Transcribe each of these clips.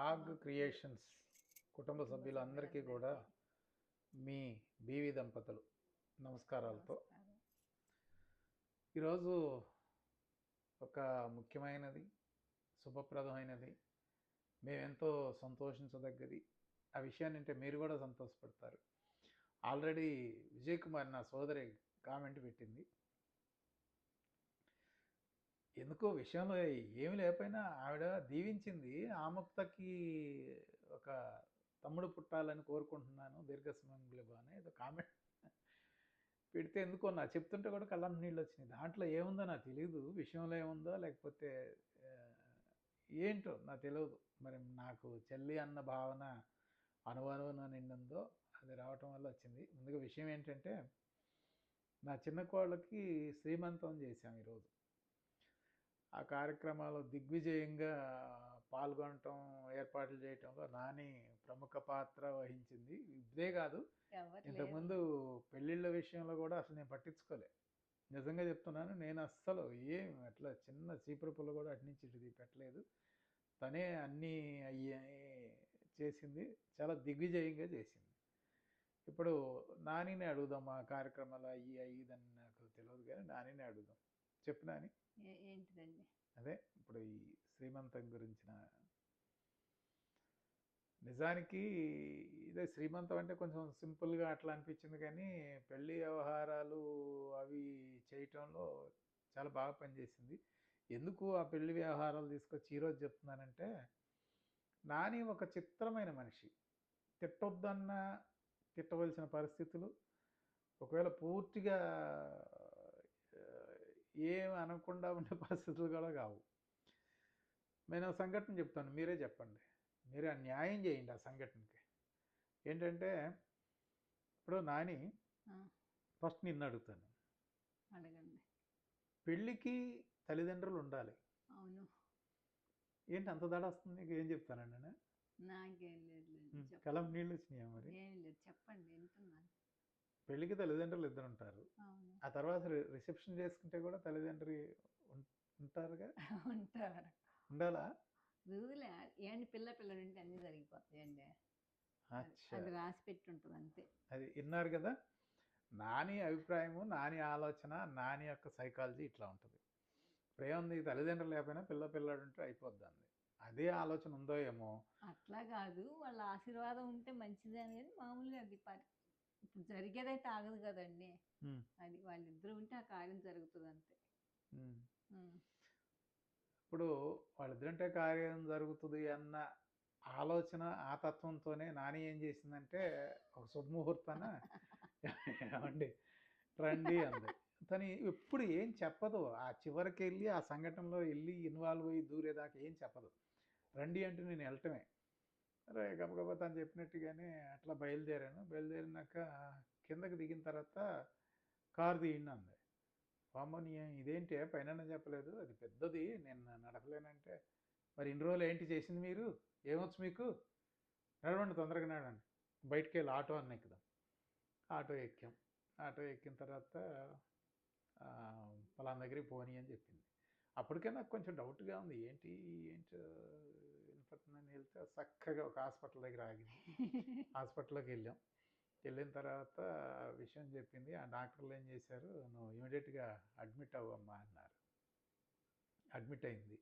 ఆగ్ క్రియేషన్స్ కుటుంబ సభ్యులందరికీ కూడా మీ బీవి దంపతులు నమస్కారాలతో. ఈరోజు ఒక ముఖ్యమైనది శుభప్రదమైనది మేమెంతో సంతోషించదగ్గది. ఆ విషయాన్ని అంటే మీరు కూడా సంతోషపడతారు. ఆల్రెడీ విజయ్ కుమార్ నా సోదరి కామెంట్ పెట్టింది. ఎందుకో విషయంలో ఏమి లేకపోయినా ఆవిడ దీవించింది. ఆముక్తకి ఒక తమ్ముడు పుట్టాలని కోరుకుంటున్నాను. దీర్ఘసుమంగులు అని ఏదో కామెంట్ పెడితే ఎందుకో నా చెప్తుంటే కూడా కళ్ళం నీళ్ళు వచ్చినాయి దాంట్లో ఏముందో నాకు తెలియదు విషయంలో ఏముందో లేకపోతే ఏంటో నాకు తెలియదు మరి నాకు చెల్లి అన్న భావన అనువనువున నిండిందో అది రావటం వల్ల వచ్చింది. ముందుగా విషయం ఏంటంటే నా చిన్న కోళ్ళకి శ్రీమంతం చేశాం ఈరోజు. ఆ కార్యక్రమాలు దిగ్విజయంగా పాల్గొనటం ఏర్పాట్లు చేయటంలో నాని ప్రముఖ పాత్ర వహించింది. ఇదే కాదు. ఇంతకుముందు పెళ్ళిళ్ళ విషయంలో కూడా అసలు నేను పట్టించుకోలే. నిజంగా చెప్తున్నాను నేను అస్సలు ఏం అట్లా చిన్న చీపురు పుల్ల కూడా అటు నుంచి ఇటు పెట్టలేదు. తనే అన్నీ అయ్యి చేసింది చాలా దిగ్విజయంగా చేసింది. ఇప్పుడు నానిని అడుగుదాం ఆ కార్యక్రమాలు అయ్యి అయ్యిదని నాకు తెలియదు కానీ నానిని అడుగుదాం. చెప్పు నాని ఏ- ఏంటిదండి? అదే ఇప్పుడు ఈ శ్రీమంతం గురించిన. నిజానికి ఇదే శ్రీమంతం అంటే కొంచెం సింపుల్గా అట్లా అనిపించింది కానీ పెళ్ళి వ్యవహారాలు అవి చేయటంలో చాలా బాగా పనిచేసింది. ఎందుకు ఆ పెళ్ళి వ్యవహారాలు తీసుకొచ్చి ఈరోజు చెప్తున్నానంటే నాని ఒక చిత్రమైన మనిషి. తిట్టొద్దన్న తిట్టవలసిన పరిస్థితులు ఒకవేళ పూర్తిగా ఏం అనకుండా ఉండే పరిస్థితులు కూడా కావు. నేను సంఘటన చెప్తాను మీరే చెప్పండి. మీరే ఆ న్యాయం చేయండి ఆ సంఘటనకి. ఏంటంటే ఇప్పుడు నాని ఫస్ట్ నిన్ను అడుగుతాను. అడగండి. పెళ్ళికి తల్లిదండ్రులు ఉండాలి. అవును. ఏంటి అంత దడ వస్తుంది? నీకు ఏం చెప్తానండి నేను? నాకేం లేదు. కలం నీళ్ళు వచ్చినాయా మరి? ఏం లేదు చెప్పండి వింటున్నాను. పెళ్ళికి తల్లిదండ్రులు ఇద్దరు ఉంటారు. ఆ తర్వాత రిసెప్షన్ చేసుకుంటే కూడా తల్లిదండ్రి ఉంటారుగా? ఉంటారు. ఉండాలా? రూలే ఏంటి పిల్ల పిల్లలు ఉంటే అన్నీ జరిగిపోతాయండి. అది రాసి పెట్టి ఉంటుంది అంతే. అది విన్నారు కదా? నాని అభిప్రాయము నాని ఆలోచన నాని యొక్క సైకాలజీ ఇట్లా ఉంటుంది. ప్రేమ తల్లిదండ్రులు లేకపోయినా పిల్ల పిల్లాడు ఉంటే అయిపోద్ది అంది అదే ఆలోచన ఉందో ఏమో. అట్లా కాదు వాళ్ళ ఆశీర్వాదం ఉంటే మంచిదే అని కానీ మామూలుగా అది ఇప్పుడు జరిగేదైతే ఆగదు కదండి. అది వాళ్ళిద్దరూ ఉంటే ఆ కార్యం జరుగుతుంది అంతే. ఇప్పుడు వాళ్ళిద్దరంటే కార్యం జరుగుతుంది అన్న ఆలోచన ఆ తత్వంతోనే నాని ఏం చేసిందంటే ఒక శుభముహూర్తాన ఏమండి రండి అంది. తను ఎప్పుడు ఏం చెప్పదు. ఆ చివరికి వెళ్ళి ఆ సంఘటనలో వెళ్ళి ఇన్వాల్వ్ అయ్యి దూరేదాకా ఏం చెప్పదు. రండి అంటే నేను వెళ్ళటమే. అరే గబగబా తను చెప్పినట్టుగానే అట్లా బయలుదేరాను. బయలుదేరినాక కిందకి దిగిన తర్వాత కారు దిగిండి అంది. అమ్మ ఇదేంటి? పైన చెప్పలేదు. అది పెద్దది. నేను నడపలేనంటే. మరి ఇన్ని రోజులు ఏంటి చేసింది మీరు? ఏమొచ్చు మీకు? నడవండి తొందరగా నడవండి. బయటికి వెళ్ళి ఆటో అన్న ఎక్కుదాం. ఆటో ఎక్కాం. ఆటో ఎక్కిన తర్వాత పలానా దగ్గరికి పోనీ అని చెప్పింది. అప్పటికే నాకు కొంచెం డౌట్గా ఉంది. ఏంటి? ఏంటి వెళ్తే చక్కగా ఒక హాస్పిటల్ దగ్గర ఆగింది. హాస్పిటల్లోకి వెళ్ళాం. వెళ్ళిన తర్వాత విషయం చెప్పింది. ఆ డాక్టర్లు ఏం చేశారు? నువ్వు ఇమీడియట్గా అడ్మిట్ అవ్వమ్మా అన్నారు. అడ్మిట్ అయింది.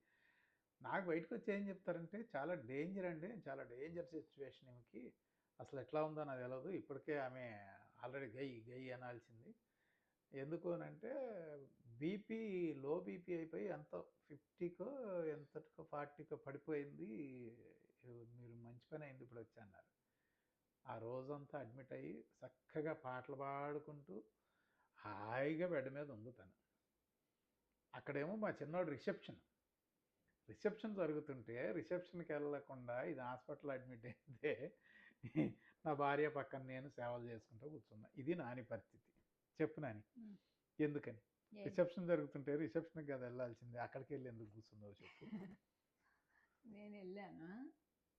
నాకు బయటకు వచ్చి ఏం చెప్తారంటే చాలా డేంజర్ అండి. చాలా డేంజర్ సిచ్యువేషన్ ఈమెకి. అసలు ఎట్లా ఉందో నాకు తెలియదు ఇప్పటికే ఆమె ఆల్రెడీ గై గై అనాల్సింది. ఎందుకు అని అంటే బీపీ లో బీపీ అయిపోయి ఎంత ఫిఫ్టీకో ఎంతకో ఫార్టీకో పడిపోయింది మీరు మంచి పని అయింది ఇప్పుడు వచ్చి అన్నారు. ఆ రోజంతా అడ్మిట్ అయ్యి చక్కగా పాటలు పాడుకుంటూ హాయిగా బెడ్ మీద ఉంది తను. అక్కడేమో మా చిన్నోడు రిసెప్షన్. రిసెప్షన్ జరుగుతుంటే రిసెప్షన్కి వెళ్ళకుండా ఇది హాస్పిటల్ అడ్మిట్ అయితే నా భార్య పక్కన నేను సేవలు చేసుకుంటూ కూర్చున్నా. ఇది నాని పరిస్థితి. చెప్పు నాని. ఎందుకని? రిసెప్షన్ జరుగుతుంటే రిసెప్షన్కి కదా వెళ్ళాల్సిందే. అక్కడికి వెళ్ళి ఎందుకు కూర్చుందో చెప్పు. నేను వెళ్ళాను?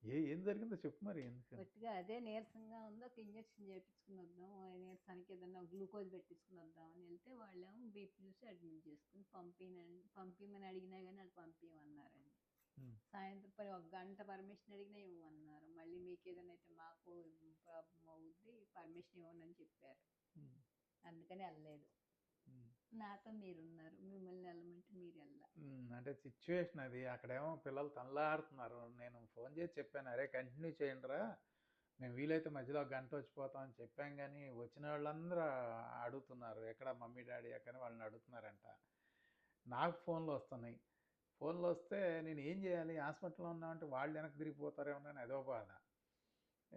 ఏ ఏం జరిగిందో చెప్పు మరి గట్టిగా అదే నీరసంగా ఉందో ఒక ఇంజక్షన్ చేయించుకుని వద్దాం నీరసానికి ఏదన్నా గ్లూకోజ్ పెట్టించుకుని వద్దాం అని వెళ్తే వాళ్ళేమో బీపీ చూసి అడ్మిట్ చేసుకుని పంపినండి పంపిమని అడిగినా కానీ వాళ్ళు పంపించమన్నారండి. సాయంత్రం పని ఒక గంట పర్మిషన్ అడిగినా ఇవ్వమన్నారు. మళ్ళీ మీకు ఏదైనా అయితే మాకు ప్రాబ్లం అవుద్ది పర్మిషన్ ఇవ్వండి అని చెప్పారు అందుకని వెళ్ళలేదు. నాతో మీరున్నారు. మిమ్మల్ని వెళ్ళమంటే మీరు వెళ్ళా అంటే సిచ్యువేషన్ అది. అక్కడేమో పిల్లలు తనలాడుతున్నారు నేను ఫోన్ చేసి చెప్పాను అరే కంటిన్యూ చేయండిరా. మేము వీలైతే మధ్యలో గంట వచ్చిపోతాం అని చెప్పాం కానీ వచ్చిన వాళ్ళందరూ అడుగుతున్నారు. ఎక్కడ మమ్మీ డాడీ ఎక్కడ వాళ్ళని అడుగుతున్నారంట. నాకు ఫోన్లు వస్తున్నాయి. ఫోన్లు వస్తే నేను ఏం చేయాలి? హాస్పిటల్లో ఉన్నామంటే వాళ్ళు వెనక్కి తిరిగిపోతారేమో అని అదో బాధ.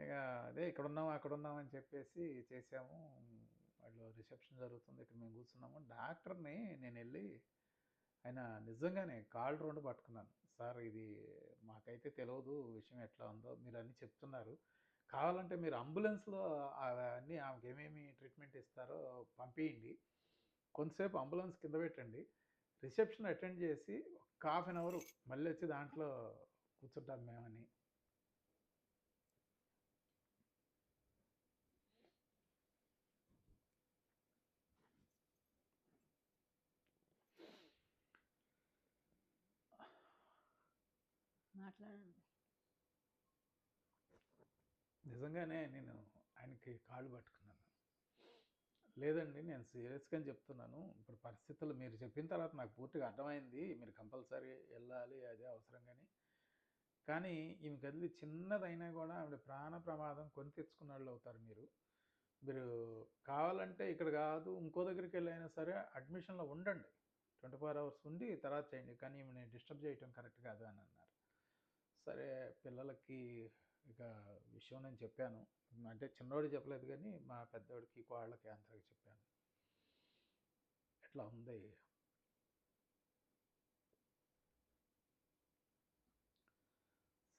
ఇక అదే ఇక్కడ ఉన్నాం అక్కడ ఉన్నాం అని చెప్పేసి చేసాము. రిసెప్షన్ జరుగుతుంది ఇక్కడ మేము కూర్చున్నాము. డాక్టర్ని నేను వెళ్ళి ఆయన నిజంగానే కాళ్ళు రెండు పట్టుకున్నాను. సార్ ఇది మాకైతే తెలియదు విషయం ఎట్లా ఉందో మీరు అన్నీ చెప్తున్నారు. కావాలంటే మీరు అంబులెన్స్లో అన్నీ ఆమెకి ఏమేమి ట్రీట్మెంట్ ఇస్తారో పంపించండి కొంతసేపు అంబులెన్స్ కింద పెట్టండి. రిసెప్షన్ అటెండ్ చేసి ఒక హాఫ్ అన్ అవర్ మళ్ళీ వచ్చి దాంట్లో కూర్చుంటాం మేమని. మాట్లాడండి. నిజంగానే నేను ఆయనకి కాళ్ళు పట్టుకున్నాను. లేదండి నేను సీరియస్గా చెప్తున్నాను. ఇప్పుడు పరిస్థితులు మీరు చెప్పిన తర్వాత నాకు పూర్తిగా అర్థమైంది. మీరు కంపల్సరీ వెళ్ళాలి అదే అవసరం కానీ. కానీ ఈమె కదిలి చిన్నదైనా కూడా ఆవిడ ప్రాణ ప్రమాదం కొని తెచ్చుకున్న వాళ్ళు అవుతారు మీరు. మీరు కావాలంటే ఇక్కడ కాదు ఇంకో దగ్గరికి వెళ్ళైనా సరే అడ్మిషన్లో ఉండండి. ట్వంటీ ఫోర్ అవర్స్ ఉండి తర్వాత చేయండి. కానీ ఈమెని డిస్టర్బ్ చేయటం కరెక్ట్ కాదు అని అన్నారు. సరే పిల్లలకి ఇక విషయం నేను చెప్పాను. అంటే చిన్నోడు చెప్పలేదు కానీ మా పెద్దోడికి కోళ్ళకి అందరికి చెప్పాను. ఎట్లా ఉంది?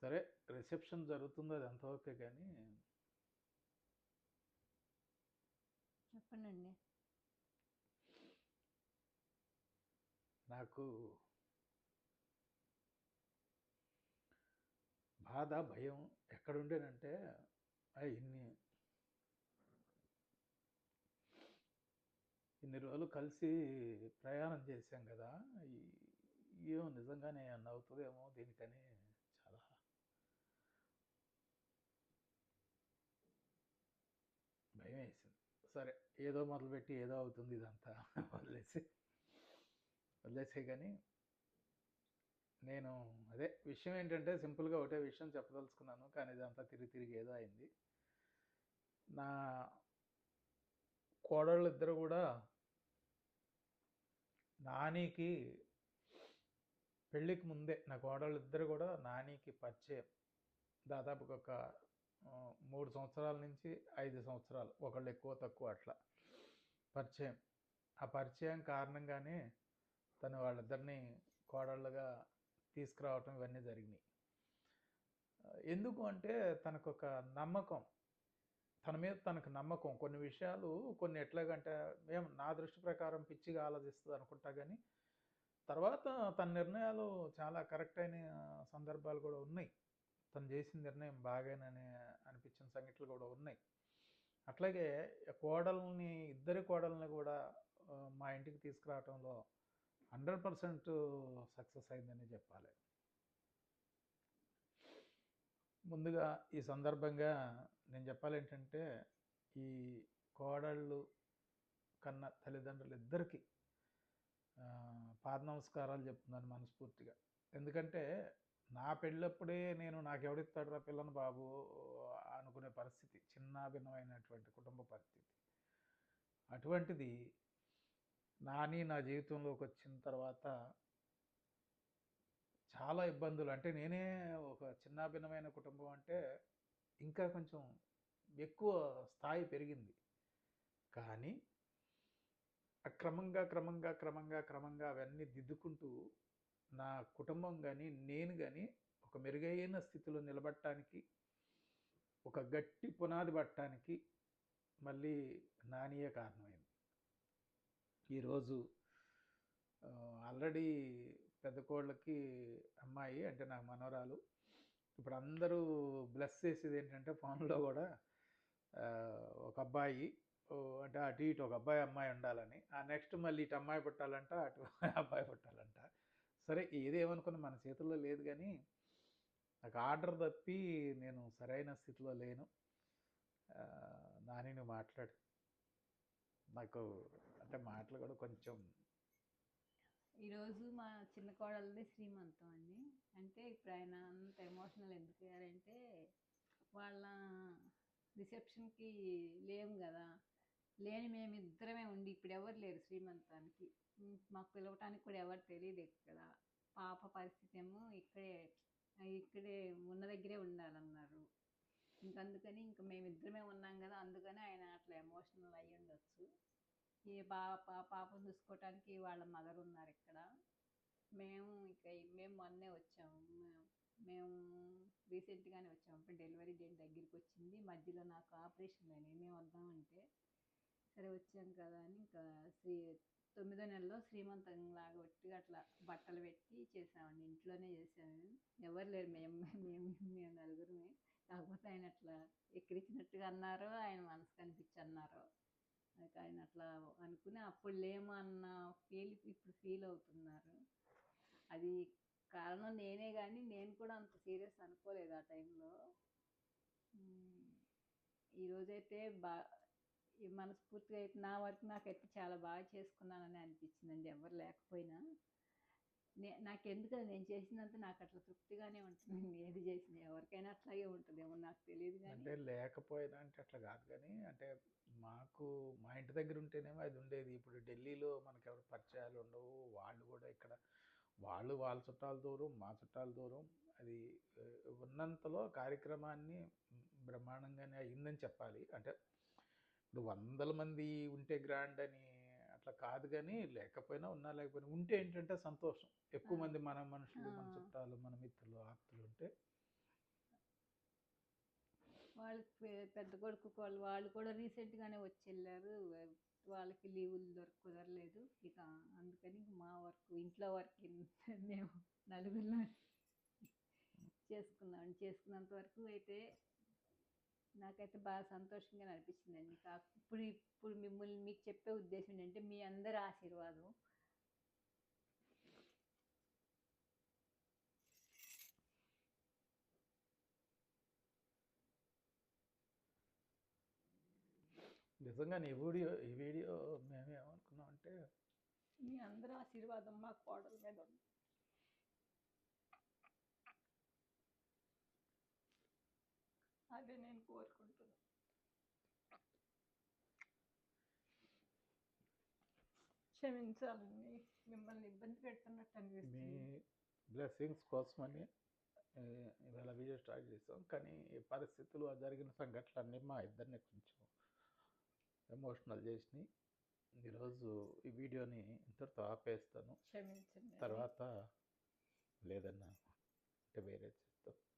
సరే రిసెప్షన్ జరుగుతుందో అది అంత ఓకే కానీ చెప్పండి నాకు బాధ భయం ఎక్కడుండేనంటే ఆ ఇన్ని ఇన్ని రోజులు కలిసి ప్రయాణం చేశాం కదా ఏమో నిజంగానే ఏమన్నా అవుతుందేమో దీనికని చాలా భయం వేసింది. సరే ఏదో మొదలుపెట్టి ఏదో అవుతుంది ఇదంతా వదిలేసి వదిలేసే కానీ నేను అదే విషయం ఏంటంటే సింపుల్గా ఒకటే విషయం చెప్పదలుచుకున్నాను కానీ ఇదంతా తిరిగి తిరిగి ఏదో అయింది. నా కోడళ్ళు ఇద్దరు కూడా నానికి పెళ్ళికి ముందే నా కోడళ్ళు ఇద్దరు కూడా నానికి పరిచయం. దాదాపు ఒక మూడు సంవత్సరాల నుంచి ఐదు సంవత్సరాలు ఒకళ్ళు ఎక్కువ తక్కువ అట్లా పరిచయం. ఆ పరిచయం కారణంగానే తను వాళ్ళిద్దరిని కోడళ్ళగా తీసుకురావటం ఇవన్నీ జరిగినాయి. ఎందుకు అంటే తనకు ఒక నమ్మకం తన మీద తనకు నమ్మకం. కొన్ని విషయాలు కొన్ని ఎట్లాగంటే మేము నా దృష్టి ప్రకారం పిచ్చిగా ఆలోచిస్తుంది అనుకుంటా కానీ తర్వాత తన నిర్ణయాలు చాలా కరెక్ట్ అయిన సందర్భాలు కూడా ఉన్నాయి. తను చేసిన నిర్ణయం బాగానని అనిపించిన సంఘటనలు కూడా ఉన్నాయి. అట్లాగే కోడల్ని ఇద్దరి కోడల్ని కూడా మా ఇంటికి తీసుకురావటంలో హండ్రెడ్ పర్సెంట్ సక్సెస్ అయిందని చెప్పాలి. ముందుగా ఈ సందర్భంగా నేను చెప్పాలి ఏంటంటే ఈ కోడళ్ళు కన్న తల్లిదండ్రులు ఇద్దరికీ పాద నమస్కారాలు చెప్తున్నాను మనస్ఫూర్తిగా. ఎందుకంటే నా పెళ్ళప్పుడే నేను నాకు ఎవడిస్తాడు రా పిల్లని బాబు అనుకునే పరిస్థితి చిన్న భిన్నమైనటువంటి కుటుంబ పరిస్థితి. అటువంటిది నాని నా జీవితంలోకి వచ్చిన తర్వాత చాలా ఇబ్బందులు. అంటే నేనే ఒక చిన్న భిన్నమైన కుటుంబం అంటే ఇంకా కొంచెం ఎక్కువ స్థాయి పెరిగింది. కానీ క్రమంగా క్రమంగా క్రమంగా క్రమంగా అవన్నీ దిద్దుకుంటూ నా కుటుంబం కానీ నేను కానీ ఒక మెరుగైన స్థితిలో నిలబడటానికి ఒక గట్టి పునాది పట్టడానికి మళ్ళీ నానియే కారణమైంది. ఈరోజు ఆల్రెడీ పెద్ద కోళ్ళకి అమ్మాయి అంటే నాకు మనోరాలు ఇప్పుడు అందరూ బ్లెస్ చేసేది ఏంటంటే ఫోన్లో కూడా ఒక అబ్బాయి ఓ, అంటే అటు ఇటు ఒక అబ్బాయి అమ్మాయి ఉండాలని. ఆ నెక్స్ట్ మళ్ళీ ఇటు అమ్మాయి పుట్టాలంట అటు అబ్బాయి పుట్టాలంట. సరే ఏదేమనుకున్న మన చేతుల్లో లేదు కానీ నాకు ఆర్డర్ తప్పి నేను సరైన స్థితిలో లేను. నాని నువ్వు మాట్లాడు నాకు అంటే మాటలు కూడా కొంచెం ఈరోజు మా చిన్న కోడలది శ్రీమంతం అండి. అంటే ఇప్పుడు ఆయన అంత ఎమోషనల్ ఎందుకు అయ్యారంటే వాళ్ళ రిసెప్షన్కి లేము కదా. లేని మేమిద్దరమే ఉండి ఇప్పుడు ఎవరు లేరు శ్రీమంతానికి. మాకు పిలవటానికి కూడా ఎవరు తెలియదు ఇక్కడ పాప పరిస్థితి ఏమో ఇక్కడే ఇక్కడే ఉన్న దగ్గరే ఉండాలన్నారు. ఇంక అందుకని ఇంక మేమిద్దరమే ఉన్నాం కదా అందుకని ఆయన అట్లా ఎమోషనల్ అయ్యి ఉండొచ్చు. ఈ పాప పాపను చూసుకోవటానికి వాళ్ళ మదర్ ఉన్నారు ఇక్కడ. మేము ఇక మేము మొన్నే వచ్చాము. మేము- రీసెంట్గానే వచ్చాము. ఇప్పుడు డెలివరీ డేట్ దగ్గరికి వచ్చింది. మధ్యలో నాకు ఆపరేషన్ నేనే వద్దామంటే సరే వచ్చాం కదా అని ఇంకా శ్రీ తొమ్మిదో నెలలో శ్రీమంతం లాగా పెట్టి అట్లా బట్టలు పెట్టి చేసామండి. ఇంట్లోనే చేసాము ఎవరు లేరు. మేము మేము మేము నలుగురమే. కాకపోతే ఆయన అట్లా ఎక్కిరించినట్టుగా అన్నారు ఆయన మనసు కనిపించి అన్నారు ఆయన అట్లా అనుకుని అప్పుడు లేము అన్న ఫీల్ ఇప్పుడు ఫీల్ అవుతున్నారు. అది కారణం నేనే కానీ నేను కూడా అంత సీరియస్ అనుకోలేదు ఆ టైంలో. ఈరోజైతే బా ఈ మనస్ఫూర్తిగా అయితే నా వరకు నాకైతే చాలా బాగా చేసుకున్నానని అనిపించిందండి. ఎవరు లేకపోయినా. నే నాకెందుకు నేను చేసినంత నాకు అట్లా తృప్తిగానే ఉంటుంది నేను ఏది చేసినా ఎవరికైనా అట్లాగే ఉంటుందేమో నాకు తెలియదు అంటే లేకపోయినా అంటే అట్లా కాదు కానీ అంటే మాకు మా ఇంటి దగ్గర ఉంటేనేమో అది ఉండేది. ఇప్పుడు ఢిల్లీలో మనకి ఎవరు పరిచయాలు ఉండవు. వాళ్ళు కూడా ఇక్కడ వాళ్ళు వాళ్ళ చుట్టాల దూరం మా చుట్టాల దూరం. అది ఉన్నంతలో కార్యక్రమాన్ని బ్రహ్మాండంగానే అయిందని చెప్పాలి. అంటే ఇప్పుడు వందల మంది ఉంటే గ్రాండ్ అని అట్లా కాదు కానీ లేకపోయినా ఉన్నా లేకపోయినా ఉంటే ఏంటంటే సంతోషం. ఎక్కువ మంది మన మనుషులు మన. చుట్టాలు మన మిత్రులు ఆప్తులు ఉంటే వాళ్ళకి పెద్ద కొడుకు వాళ్ళు వాళ్ళు కూడా రీసెంట్గానే వచ్చి వెళ్ళారు. వాళ్ళకి లీవులు దొరక కుదరలేదు. ఇక అందుకని మా వర్క్ ఇంట్లో వర్క్ మేము నలుగురిలో చేసుకున్నాం. చేసుకున్నంత వరకు అయితే నాకైతే బాగా సంతోషంగా అనిపించిందండి ఇప్పుడు ఇప్పుడు మిమ్మల్ని మీకు చెప్పే ఉద్దేశం ఏంటంటే మీ అందరి ఆశీర్వాదం. నిజంగా ఈ వీడియో ఈ వీడియో మేమేమనుకున్నాం అంటే మీ అందరి ఆశీర్వాదం మా కోడల మీద ఉంది. అదే నేను కోరుకుంటున్నాను క్షమించాలని మిమ్మల్ని ఇబ్బంది పెడుతున్నట్టు మీ అనిపిస్తుంది బ్లెస్సింగ్స్ కోసమని ఇవాళ వీడియో స్టార్ట్ చేస్తాం కానీ ఈ పరిస్థితులు ఆ జరిగిన సంఘటనలన్నీ మా ఇద్దరిని కొంచెం ఎమోషనల్ చేసినాయి ఈరోజు ఈ వీడియోని ఇంతటితో ఆపేస్తాను. తర్వాత లేదన్నా అంటే వేరే చేస్తాం